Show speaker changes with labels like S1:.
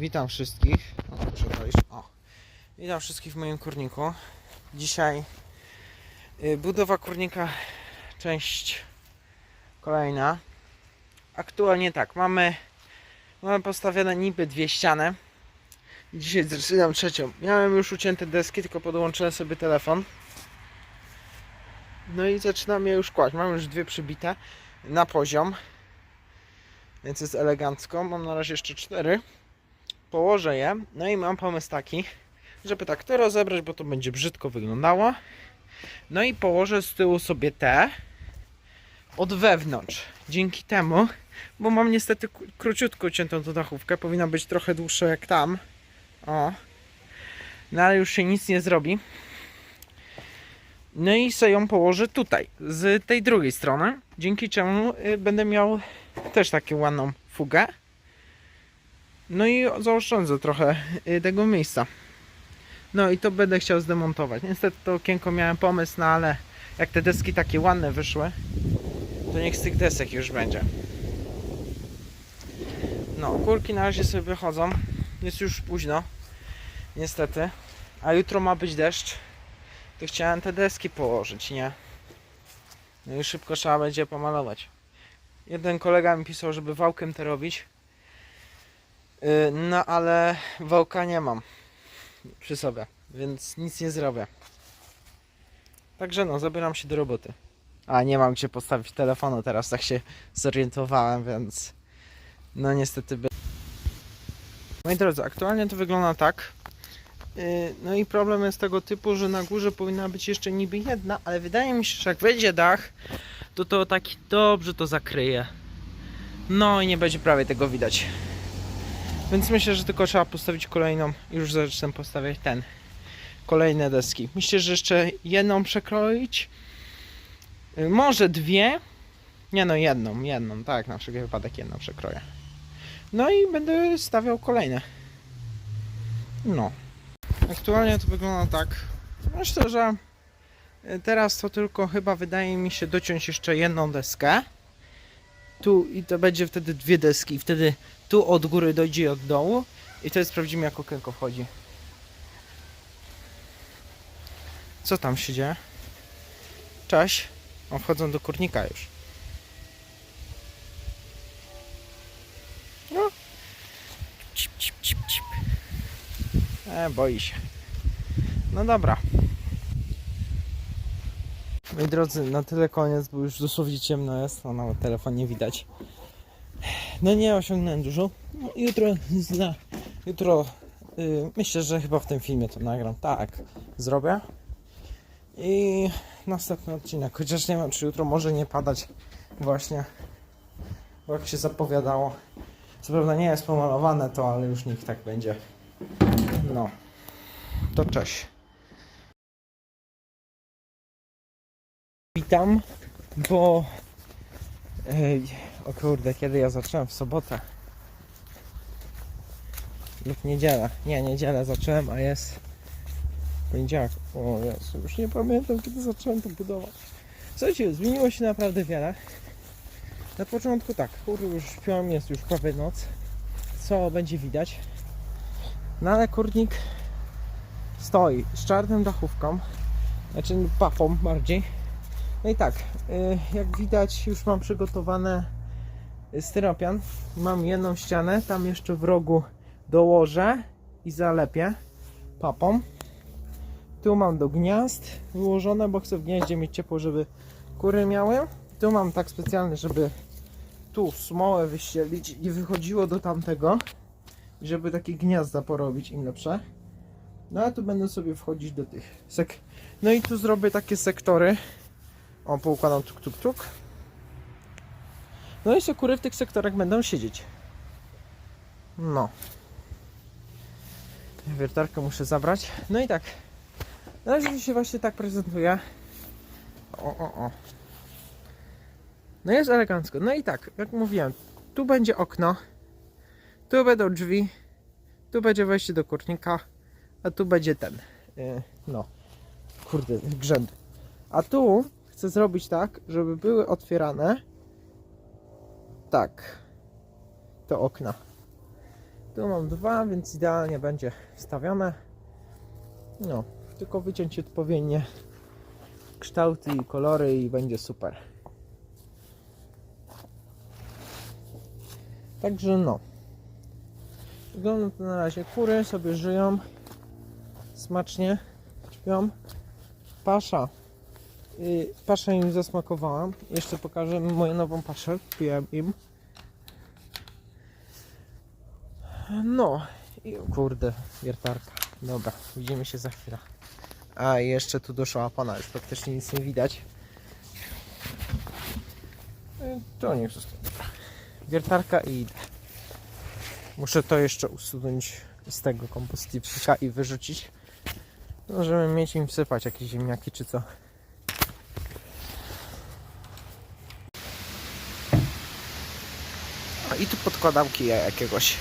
S1: Witam wszystkich. O, muszę. O. Witam wszystkich w moim kurniku. Dzisiaj y, budowa kurnika, część kolejna. Aktualnie tak, mamy, mamy postawione niby dwie ściany. Dzisiaj zaczynam trzecią. Miałem już ucięte deski, tylko podłączyłem sobie telefon. No i zaczynam je już kłaść. Mam już dwie przybite na poziom. Więc jest elegancko. Mam na razie jeszcze cztery. Położę je. No i mam pomysł taki, żeby tak to rozebrać, bo to będzie brzydko wyglądało. No i położę z tyłu sobie te od wewnątrz. Dzięki temu, bo mam niestety króciutko ciętą tą dachówkę, powinna być trochę dłuższa jak tam. O. No ale już się nic nie zrobi. No i sobie ją położę tutaj, z tej drugiej strony, dzięki czemu y, będę miał też taką ładną fugę. No i zaoszczędzę trochę y, tego miejsca. No i to będę chciał zdemontować. Niestety to okienko miałem pomysł, no ale jak te deski takie ładne wyszły, to niech z tych desek już będzie. No, kurki na razie sobie wychodzą. Jest już późno, niestety. A jutro ma być deszcz. To chciałem te deski położyć, nie? No i szybko trzeba będzie pomalować. Jeden kolega mi pisał, żeby wałkiem to robić. Yy, No ale wałka nie mam przy sobie, więc nic nie zrobię. Także no, zabieram się do roboty. A nie mam gdzie postawić telefonu teraz, tak się zorientowałem, więc no niestety. By... Moi drodzy, aktualnie to wygląda tak. Yy, No i problem jest tego typu, że na górze powinna być jeszcze niby jedna, ale wydaje mi się, że jak wejdzie dach, to to taki dobrze to zakryje. No i nie będzie prawie tego widać. Więc myślę, że tylko trzeba postawić kolejną i już zacznę postawiać ten. Kolejne deski. Myślę, że jeszcze jedną przekroić. Y, Może dwie. Nie no, jedną, jedną, tak, na wszelki wypadek jedną przekroję. No i będę stawiał kolejne. No. Aktualnie to wygląda tak. Myślę, że y, teraz to tylko chyba wydaje mi się dociąć jeszcze jedną deskę. Tu i to będzie wtedy dwie deski. Wtedy tu od góry dojdzie i od dołu. I to sprawdzimy jak okienko wchodzi. Co tam się dzieje? Cześć. O, wchodzą do kurnika już. No. Cip, cip, cip, cip. E, boi się. No dobra. Moi drodzy, na tyle koniec, bo już dosłownie ciemno jest, a nawet telefon nie widać. No nie osiągnąłem dużo. No, jutro zna, jutro y, myślę, że chyba w tym filmie to nagram. Tak, zrobię. I następny odcinek. Chociaż nie wiem, czy jutro może nie padać właśnie. Bo jak się zapowiadało. Co prawda nie jest pomalowane to, ale już niech tak będzie. No. To cześć. Witam, bo Ej, o kurde, kiedy ja zacząłem? W sobotę. Lub niedzielę. Nie, niedzielę zacząłem, a jest poniedziałek. O Jezu, już nie pamiętam kiedy zacząłem to budować. Słuchajcie, zmieniło się naprawdę wiele. Na początku tak, kurde, już śpią, jest już prawie noc. Co będzie widać? No ale kurnik stoi z czarnym dachówką, znaczy papą bardziej. No i tak, y, jak widać już mam przygotowane styropian. Mam jedną ścianę, tam jeszcze w rogu dołożę i zalepię papą. Tu mam do gniazd wyłożone, bo chcę w gnieździe mieć ciepło, żeby kury miały. Tu mam tak specjalnie, żeby tu smołę wyścielić i wychodziło do tamtego. Żeby takie gniazda porobić im lepsze. No a tu będę sobie wchodzić do tych sek. No i tu zrobię takie sektory. O, poukładam tuk tuk tuk. No i sobie kury w tych sektorach będą siedzieć. No. Wiertarkę muszę zabrać. No i tak. Na razie się właśnie tak prezentuje. O, o, o. No jest elegancko. No i tak, jak mówiłem, tu będzie okno. Tu będą drzwi. Tu będzie wejście do kurnika. A tu będzie ten. Yy, no. Kurde, grzędy. A tu chcę zrobić tak, żeby były otwierane tak te okna. Tu mam dwa, więc idealnie będzie wstawione. No, tylko wyciąć odpowiednie kształty i kolory i będzie super. Także no. Wygląda to na razie. Kury sobie żyją. Smacznie śpią. Pasza. Yy, paszę im zasmakowała. Jeszcze pokażę moją nową paszę. Kupiłem im. No. I kurde, wiertarka. Dobra, widzimy się za chwilę. A jeszcze tu doszła opona, już praktycznie nic nie widać. Yy, To zostanie. Dobra. Wiertarka i idę. Muszę to jeszcze usunąć z tego kompostipika i wyrzucić. No, żeby mieć im wsypać jakieś ziemniaki czy co. I tu podkładam kija jakiegoś.